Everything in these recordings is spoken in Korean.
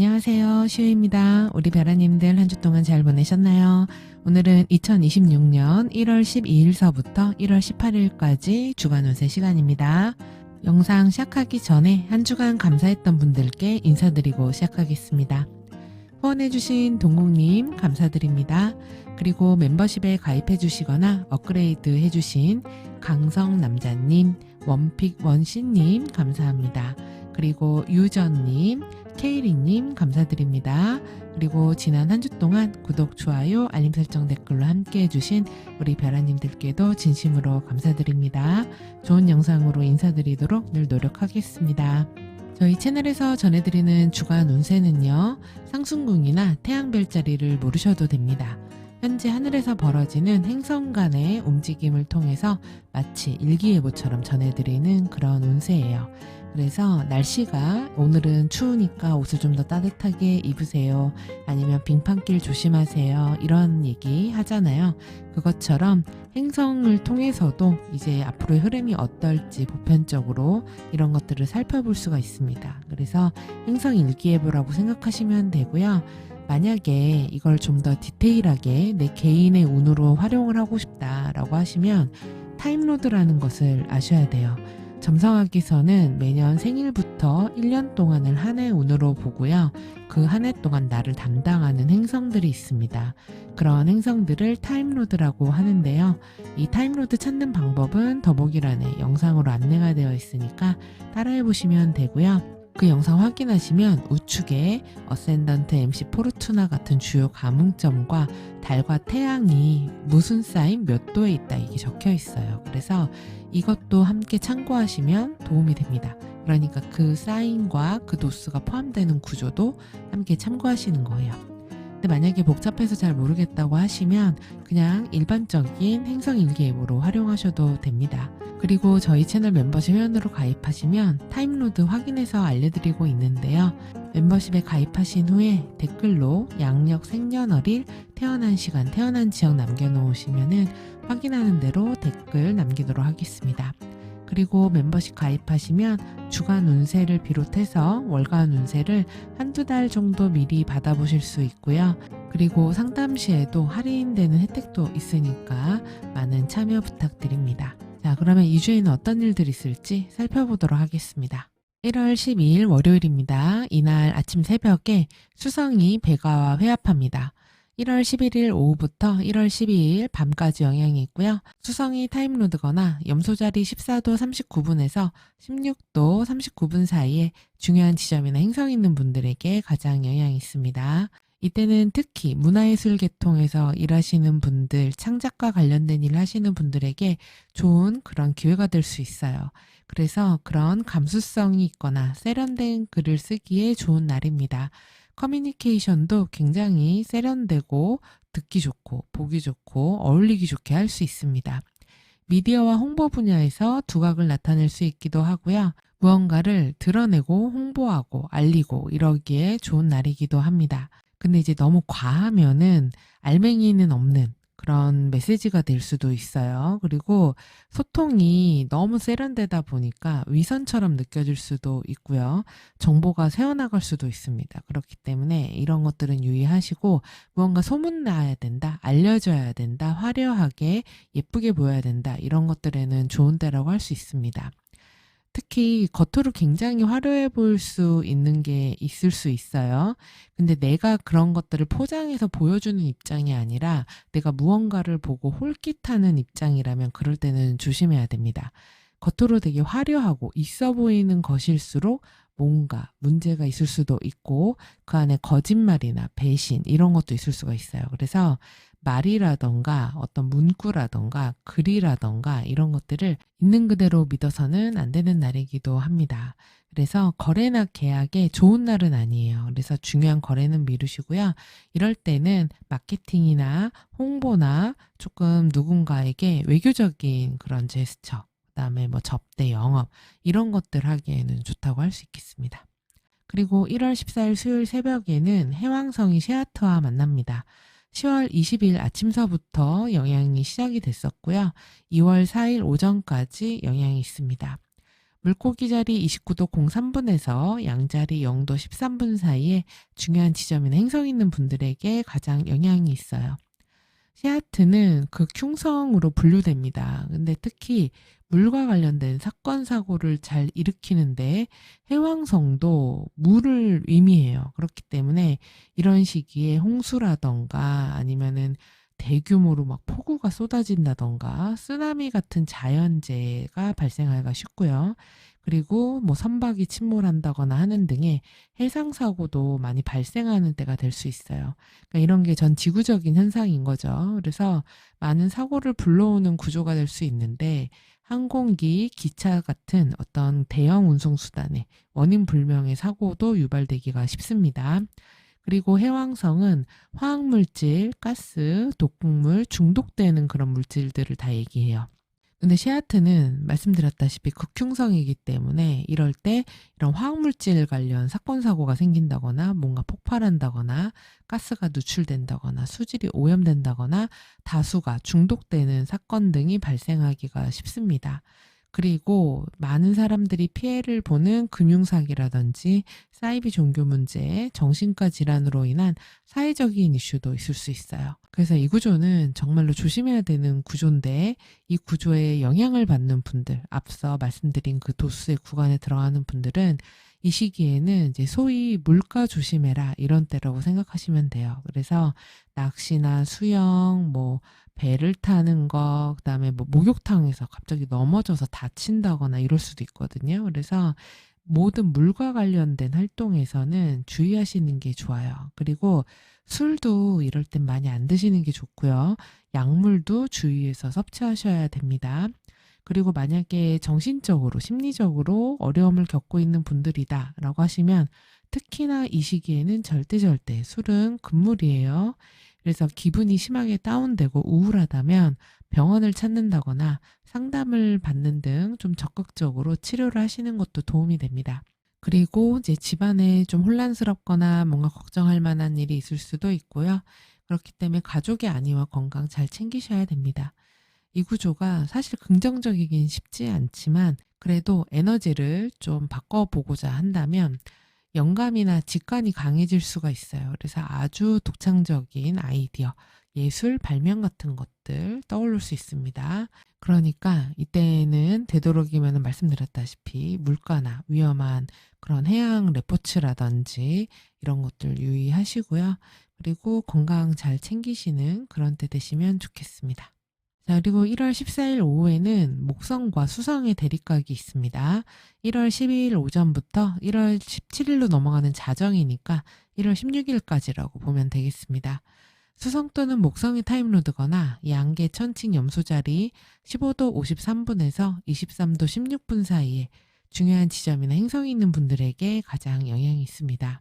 안녕하세요. 시우입니다. 우리 별아님들 한 주 동안 잘 보내셨나요? 오늘은 2026년 1월 12일서부터 1월 18일까지 주간 운세 시간입니다. 영상 시작하기 전에 한 주간 감사했던 분들께 인사드리고 시작하겠습니다. 후원해주신 동국님 감사드립니다. 그리고 멤버십에 가입해주시거나 업그레이드 해주신 강성남자님, 원픽 원씨님 감사합니다. 그리고 유전님, 케이리님 감사드립니다. 그리고 지난 한 주 동안 구독, 좋아요, 알림 설정 댓글로 함께 해주신 우리 별아님들께도 진심으로 감사드립니다. 좋은 영상으로 인사드리도록 늘 노력하겠습니다. 저희 채널에서 전해드리는 주간 운세는요, 상승궁이나 태양별자리를 모르셔도 됩니다. 현재 하늘에서 벌어지는 행성 간의 움직임을 통해서 마치 일기예보처럼 전해드리는 그런 운세예요. 그래서 날씨가 오늘은 추우니까 옷을 좀 더 따뜻하게 입으세요. 아니면 빙판길 조심하세요. 이런 얘기 하잖아요. 그것처럼 행성을 통해서도 이제 앞으로의 흐름이 어떨지 보편적으로 이런 것들을 살펴볼 수가 있습니다. 그래서 행성 일기예보라고 생각하시면 되고요. 만약에 이걸 좀 더 디테일하게 내 개인의 운으로 활용을 하고 싶다라고 하시면 타임로드라는 것을 아셔야 돼요. 점성학에서는 매년 생일부터 1년 동안을 한 해 운으로 보고요. 그 한 해 동안 나를 담당하는 행성들이 있습니다. 그런 행성들을 타임로드라고 하는데요. 이 타임로드 찾는 방법은 더보기란에 영상으로 안내가 되어 있으니까 따라해 보시면 되고요. 그 영상 확인하시면 우측에 어센던트 MC 포르투나 같은 주요 감흥점과 달과 태양이 무슨 사인 몇 도에 있다 이게 적혀 있어요. 그래서 이것도 함께 참고하시면 도움이 됩니다. 그러니까 그 사인과 그 도수가 포함되는 구조도 함께 참고하시는 거예요. 근데 만약에 복잡해서 잘 모르겠다고 하시면 그냥 일반적인 행성일기예보로 활용하셔도 됩니다. 그리고 저희 채널 멤버십 회원으로 가입하시면 타임로드 확인해서 알려드리고 있는데요. 멤버십에 가입하신 후에 댓글로 양력 생년월일 태어난 시간 태어난 지역 남겨놓으시면은 확인하는 대로 댓글 남기도록 하겠습니다. 그리고 멤버십 가입하시면 주간 운세를 비롯해서 월간 운세를 한두 달 정도 미리 받아보실 수 있고요. 그리고 상담 시에도 할인되는 혜택도 있으니까 많은 참여 부탁드립니다. 자, 그러면 2주에는 어떤 일들이 있을지 살펴보도록 하겠습니다. 1월 12일 월요일입니다. 이날 아침 새벽에 수성이 백화와 회합합니다. 1월 11일 오후부터 1월 12일 밤까지 영향이 있고요. 수성이 타임로드거나 염소자리 14도 39분에서 16도 39분 사이에 중요한 지점이나 행성 있는 분들에게 가장 영향이 있습니다. 이때는 특히 문화예술 계통에서 일하시는 분들, 창작과 관련된 일 하시는 분들에게 좋은 그런 기회가 될 수 있어요. 그래서 그런 감수성이 있거나 세련된 글을 쓰기에 좋은 날입니다. 커뮤니케이션도 굉장히 세련되고 듣기 좋고 보기 좋고 어울리기 좋게 할 수 있습니다. 미디어와 홍보 분야에서 두각을 나타낼 수 있기도 하고요. 무언가를 드러내고 홍보하고 알리고 이러기에 좋은 날이기도 합니다. 근데 이제 너무 과하면은 알맹이는 없는 그런 메시지가 될 수도 있어요. 그리고 소통이 너무 세련되다 보니까 위선처럼 느껴질 수도 있고요. 정보가 새어나갈 수도 있습니다. 그렇기 때문에 이런 것들은 유의하시고 무언가 소문나야 된다, 알려져야 된다, 화려하게 예쁘게 보여야 된다. 이런 것들에는 좋은 때라고 할 수 있습니다. 특히 겉으로 굉장히 화려해 보일 수 있는 게 있을 수 있어요. 근데 내가 그런 것들을 포장해서 보여주는 입장이 아니라 내가 무언가를 보고 홀깃하는 입장이라면 그럴 때는 조심해야 됩니다. 겉으로 되게 화려하고 있어 보이는 것일수록 뭔가 문제가 있을 수도 있고 그 안에 거짓말이나 배신 이런 것도 있을 수가 있어요. 그래서 말이라던가 어떤 문구라던가 글이라던가 이런 것들을 있는 그대로 믿어서는 안 되는 날이기도 합니다. 그래서 거래나 계약에 좋은 날은 아니에요. 그래서 중요한 거래는 미루시고요. 이럴 때는 마케팅이나 홍보나 조금 누군가에게 외교적인 그런 제스처, 그다음에 뭐 접대 영업 이런 것들 하기에는 좋다고 할 수 있겠습니다. 그리고 1월 14일 수요일 새벽에는 해왕성이 시아트와 만납니다. 10월 20일 아침서부터 영향이 시작이 됐었고요. 2월 4일 오전까지 영향이 있습니다. 물고기 자리 29도 03분에서 양자리 0도 13분 사이에 중요한 지점이나 행성 있는 분들에게 가장 영향이 있어요. 시아트는 극흉성으로 분류됩니다. 근데 특히 물과 관련된 사건 사고를 잘 일으키는데 해왕성도 물을 의미해요. 그렇기 때문에 이런 시기에 홍수라던가 아니면은 대규모로 막 폭우가 쏟아진다던가 쓰나미 같은 자연재해가 발생하기가 쉽고요. 그리고 뭐 선박이 침몰한다거나 하는 등의 해상 사고도 많이 발생하는 때가 될 수 있어요. 그러니까 이런 게 전 지구적인 현상인 거죠. 그래서 많은 사고를 불러오는 구조가 될 수 있는데 항공기, 기차 같은 어떤 대형 운송 수단에 원인 불명의 사고도 유발되기가 쉽습니다. 그리고 해왕성은 화학물질, 가스, 독극물, 중독되는 그런 물질들을 다 얘기해요. 근데 시아트는 말씀드렸다시피 극흉성이기 때문에 이럴 때 이런 화학물질 관련 사건 사고가 생긴다거나 뭔가 폭발한다거나 가스가 누출된다거나 수질이 오염된다거나 다수가 중독되는 사건 등이 발생하기가 쉽습니다. 그리고 많은 사람들이 피해를 보는 금융사기라든지 사이비 종교 문제, 정신과 질환으로 인한 사회적인 이슈도 있을 수 있어요. 그래서 이 구조는 정말로 조심해야 되는 구조인데 이 구조에 영향을 받는 분들, 앞서 말씀드린 그 도수의 구간에 들어가는 분들은 이 시기에는 이제 소위 물가 조심해라 이런 때라고 생각하시면 돼요. 그래서 낚시나 수영, 뭐 배를 타는 거, 그다음에 뭐 목욕탕에서 갑자기 넘어져서 다친다거나 이럴 수도 있거든요. 그래서 모든 물과 관련된 활동에서는 주의하시는 게 좋아요. 그리고 술도 이럴 땐 많이 안 드시는 게 좋고요. 약물도 주의해서 섭취하셔야 됩니다. 그리고 만약에 정신적으로, 심리적으로 어려움을 겪고 있는 분들이다 라고 하시면 특히나 이 시기에는 절대 절대 술은 금물이에요. 그래서 기분이 심하게 다운되고 우울하다면 병원을 찾는다거나 상담을 받는 등 좀 적극적으로 치료를 하시는 것도 도움이 됩니다. 그리고 이제 집안에 좀 혼란스럽거나 뭔가 걱정할 만한 일이 있을 수도 있고요. 그렇기 때문에 가족의 안위와 건강 잘 챙기셔야 됩니다. 이 구조가 사실 긍정적이긴 쉽지 않지만 그래도 에너지를 좀 바꿔보고자 한다면 영감이나 직관이 강해질 수가 있어요. 그래서 아주 독창적인 아이디어, 예술, 발명 같은 것들 떠오를 수 있습니다. 그러니까 이때는 되도록이면 말씀드렸다시피 물가나 위험한 그런 해양 레포츠라든지 이런 것들 유의하시고요. 그리고 건강 잘 챙기시는 그런 때 되시면 좋겠습니다. 자, 그리고 1월 14일 오후에는 목성과 수성의 대립각이 있습니다. 1월 12일 오전부터 1월 17일로 넘어가는 자정이니까 1월 16일까지라고 보면 되겠습니다. 수성 또는 목성이 타임로드거나 양계 천칭 염소 자리 15도 53분에서 23도 16분 사이에 중요한 지점이나 행성이 있는 분들에게 가장 영향이 있습니다.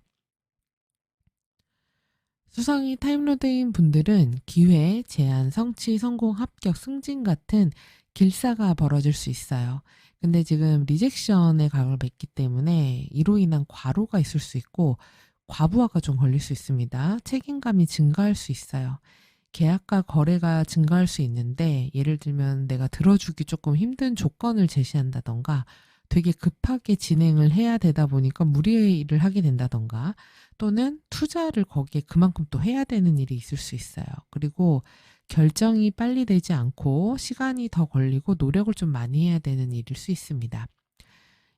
수성이 타임로드인 분들은 기회, 제한, 성취, 성공, 합격, 승진 같은 길사가 벌어질 수 있어요. 근데 지금 리젝션의 각을 맺기 때문에 이로 인한 과로가 있을 수 있고 과부하가 좀 걸릴 수 있습니다. 책임감이 증가할 수 있어요. 계약과 거래가 증가할 수 있는데 예를 들면 내가 들어주기 조금 힘든 조건을 제시한다던가 되게 급하게 진행을 해야 되다 보니까 무리의 일을 하게 된다던가 또는 투자를 거기에 그만큼 또 해야 되는 일이 있을 수 있어요. 그리고 결정이 빨리 되지 않고 시간이 더 걸리고 노력을 좀 많이 해야 되는 일일 수 있습니다.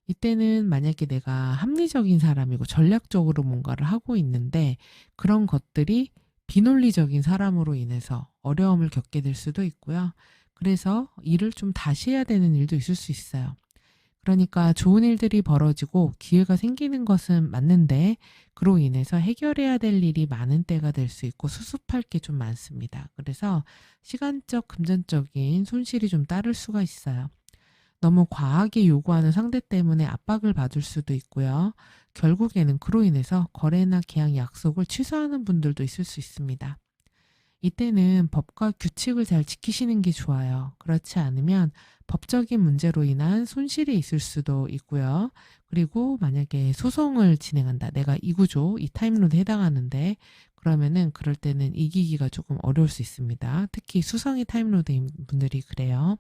이때는 만약에 내가 합리적인 사람이고 전략적으로 뭔가를 하고 있는데 그런 것들이 비논리적인 사람으로 인해서 어려움을 겪게 될 수도 있고요. 그래서 일을 좀 다시 해야 되는 일도 있을 수 있어요. 그러니까 좋은 일들이 벌어지고 기회가 생기는 것은 맞는데 그로 인해서 해결해야 될 일이 많은 때가 될 수 있고 수습할 게 좀 많습니다. 그래서 시간적, 금전적인 손실이 좀 따를 수가 있어요. 너무 과하게 요구하는 상대 때문에 압박을 받을 수도 있고요. 결국에는 그로 인해서 거래나 계약 약속을 취소하는 분들도 있을 수 있습니다. 이때는 법과 규칙을 잘 지키시는 게 좋아요. 그렇지 않으면 법적인 문제로 인한 손실이 있을 수도 있고요. 그리고 만약에 소송을 진행한다. 내가 이 구조, 이 타임론에 해당하는데 그러면은 그럴 때는 이기기가 조금 어려울 수 있습니다. 특히 수성이 타임로드인 분들이 그래요.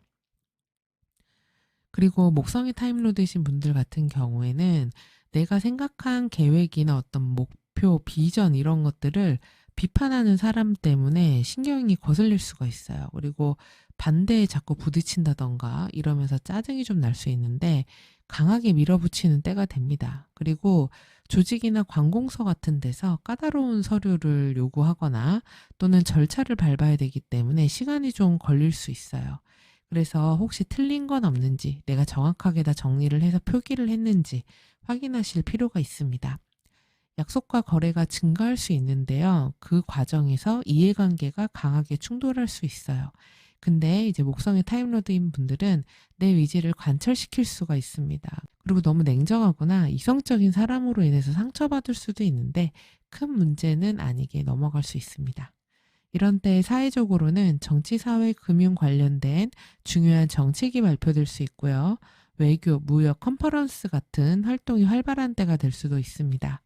그리고 목성이 타임로드이신 분들 같은 경우에는 내가 생각한 계획이나 어떤 목표, 비전 이런 것들을 비판하는 사람 때문에 신경이 거슬릴 수가 있어요. 그리고 반대에 자꾸 부딪힌다던가 이러면서 짜증이 좀 날 수 있는데 강하게 밀어붙이는 때가 됩니다. 그리고 조직이나 관공서 같은 데서 까다로운 서류를 요구하거나 또는 절차를 밟아야 되기 때문에 시간이 좀 걸릴 수 있어요. 그래서 혹시 틀린 건 없는지 내가 정확하게 다 정리를 해서 표기를 했는지 확인하실 필요가 있습니다. 약속과 거래가 증가할 수 있는데요. 그 과정에서 이해관계가 강하게 충돌할 수 있어요. 근데 이제 목성의 타임로드인 분들은 내 의지를 관철시킬 수가 있습니다. 그리고 너무 냉정하거나 이성적인 사람으로 인해서 상처받을 수도 있는데 큰 문제는 아니게 넘어갈 수 있습니다. 이런 때 사회적으로는 정치, 사회, 금융 관련된 중요한 정책이 발표될 수 있고요. 외교, 무역, 컨퍼런스 같은 활동이 활발한 때가 될 수도 있습니다.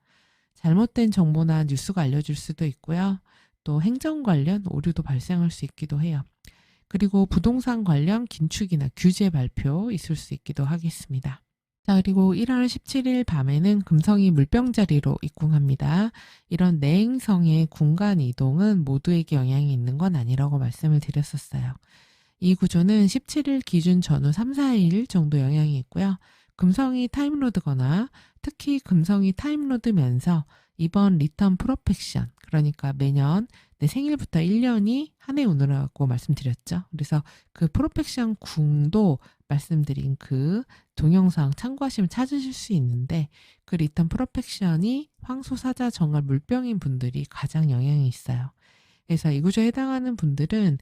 잘못된 정보나 뉴스가 알려질 수도 있고요. 또 행정 관련 오류도 발생할 수 있기도 해요. 그리고 부동산 관련 긴축이나 규제 발표 있을 수 있기도 하겠습니다. 자, 그리고 1월 17일 밤에는 금성이 물병자리로 입궁합니다. 이런 내행성의 군간 이동은 모두에게 영향이 있는 건 아니라고 말씀을 드렸었어요. 이 구조는 17일 기준 전후 3, 4일 정도 영향이 있고요. 금성이 타임로드거나 특히 금성이 타임로드면서 이번 리턴 프로펙션 그러니까 매년 내 생일부터 1년이 한 해 오느라고 말씀드렸죠. 그래서 그 프로펙션 궁도 말씀드린 그 동영상 참고하시면 찾으실 수 있는데 그 리턴 프로펙션이 황소사자 정말 물병인 분들이 가장 영향이 있어요. 그래서 이 구조에 해당하는 분들은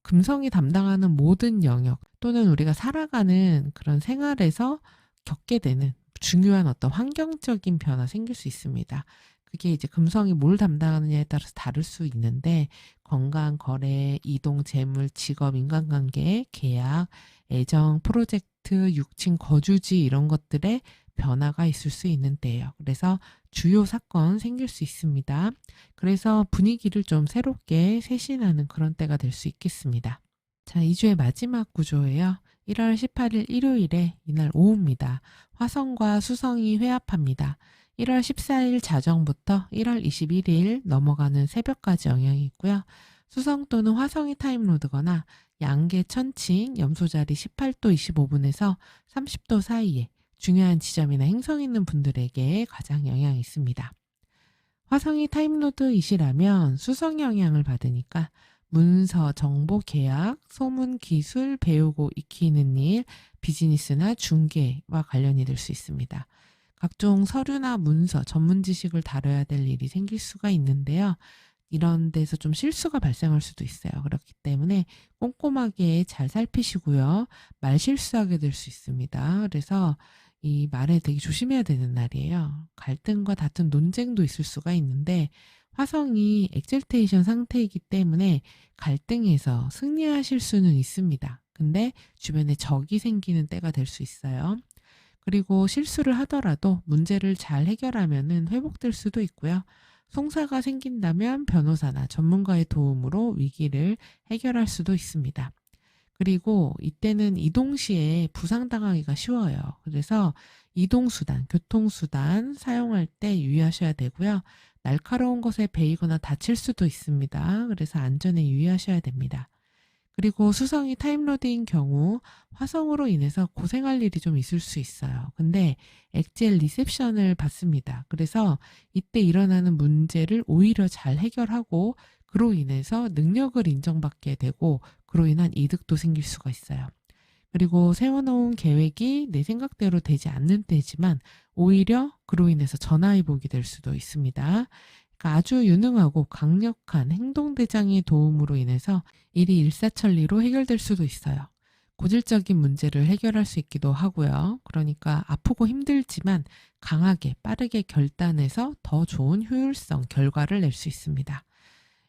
금성이 담당하는 모든 영역 또는 우리가 살아가는 그런 생활에서 겪게 되는 중요한 어떤 환경적인 변화 생길 수 있습니다. 그게 이제 금성이 뭘 담당하느냐에 따라서 다를 수 있는데 건강, 거래, 이동, 재물, 직업, 인간관계, 계약, 애정, 프로젝트, 육친, 거주지 이런 것들의 변화가 있을 수 있는 때예요. 그래서 주요 사건 생길 수 있습니다. 그래서 분위기를 좀 새롭게 쇄신하는 그런 때가 될 수 있겠습니다. 자, 2주의 마지막 구조예요. 1월 18일 일요일에 이날 오후입니다. 화성과 수성이 회합합니다. 1월 14일 자정부터 1월 21일 넘어가는 새벽까지 영향이 있고요. 수성 또는 화성이 타임로드거나 양계 천칭 염소자리 18도 25분에서 30도 사이에 중요한 지점이나 행성 있는 분들에게 가장 영향이 있습니다. 화성이 타임로드 이시라면 수성 영향을 받으니까 문서, 정보, 계약, 소문, 기술, 배우고 익히는 일, 비즈니스나 중개와 관련이 될 수 있습니다. 각종 서류나 문서, 전문 지식을 다뤄야 될 일이 생길 수가 있는데요. 이런 데서 좀 실수가 발생할 수도 있어요. 그렇기 때문에 꼼꼼하게 잘 살피시고요. 말 실수하게 될 수 있습니다. 그래서 이 말에 되게 조심해야 되는 날이에요. 갈등과 다툰 논쟁도 있을 수가 있는데 화성이 엑셀테이션 상태이기 때문에 갈등에서 승리하실 수는 있습니다. 근데 주변에 적이 생기는 때가 될 수 있어요. 그리고 실수를 하더라도 문제를 잘 해결하면 회복될 수도 있고요. 송사가 생긴다면 변호사나 전문가의 도움으로 위기를 해결할 수도 있습니다. 그리고 이때는 이동 시에 부상당하기가 쉬워요. 그래서 이동수단, 교통수단 사용할 때 유의하셔야 되고요. 날카로운 것에 베이거나 다칠 수도 있습니다. 그래서 안전에 유의하셔야 됩니다. 그리고 수성이 타임로드인 경우 화성으로 인해서 고생할 일이 좀 있을 수 있어요. 근데 엑젤 리셉션을 받습니다. 그래서 이때 일어나는 문제를 오히려 잘 해결하고 그로 인해서 능력을 인정받게 되고 그로 인한 이득도 생길 수가 있어요. 그리고 세워놓은 계획이 내 생각대로 되지 않는 때지만 오히려 그로 인해서 전화위복이 될 수도 있습니다. 그러니까 아주 유능하고 강력한 행동대장의 도움으로 인해서 일이 일사천리로 해결될 수도 있어요. 고질적인 문제를 해결할 수 있기도 하고요. 그러니까 아프고 힘들지만 강하게 빠르게 결단해서 더 좋은 효율성 결과를 낼 수 있습니다.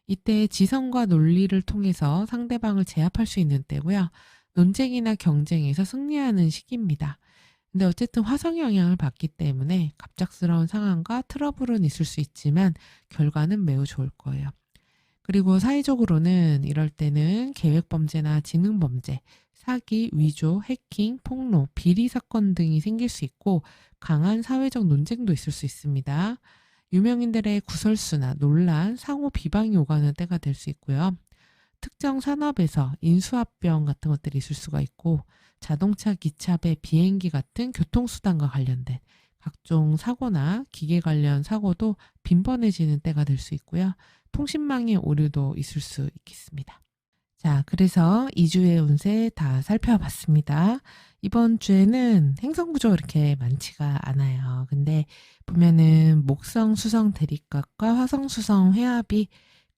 이때 지성과 논리를 통해서 상대방을 제압할 수 있는 때고요. 논쟁이나 경쟁에서 승리하는 시기입니다. 근데 어쨌든 화성 영향을 받기 때문에 갑작스러운 상황과 트러블은 있을 수 있지만 결과는 매우 좋을 거예요. 그리고 사회적으로는 이럴 때는 계획범죄나 지능범죄, 사기, 위조, 해킹, 폭로, 비리 사건 등이 생길 수 있고 강한 사회적 논쟁도 있을 수 있습니다. 유명인들의 구설수나 논란, 상호 비방이 오가는 때가 될 수 있고요. 특정 산업에서 인수합병 같은 것들이 있을 수가 있고 자동차, 기차 배, 비행기 같은 교통수단과 관련된 각종 사고나 기계 관련 사고도 빈번해지는 때가 될 수 있고요. 통신망의 오류도 있을 수 있겠습니다. 자, 그래서 2주의 운세 다 살펴봤습니다. 이번 주에는 행성 구조가 이렇게 많지가 않아요. 근데 보면은 목성 수성 대립각과 화성 수성 회합이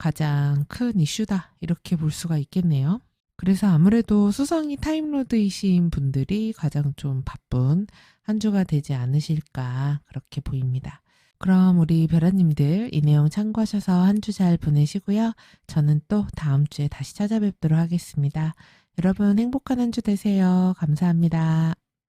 가장 큰 이슈다. 이렇게 볼 수가 있겠네요. 그래서 아무래도 수성이 타임로드이신 분들이 가장 좀 바쁜 한 주가 되지 않으실까 그렇게 보입니다. 그럼 우리 별아님들 이 내용 참고하셔서 한 주 잘 보내시고요. 저는 또 다음 주에 다시 찾아뵙도록 하겠습니다. 여러분 행복한 한 주 되세요. 감사합니다.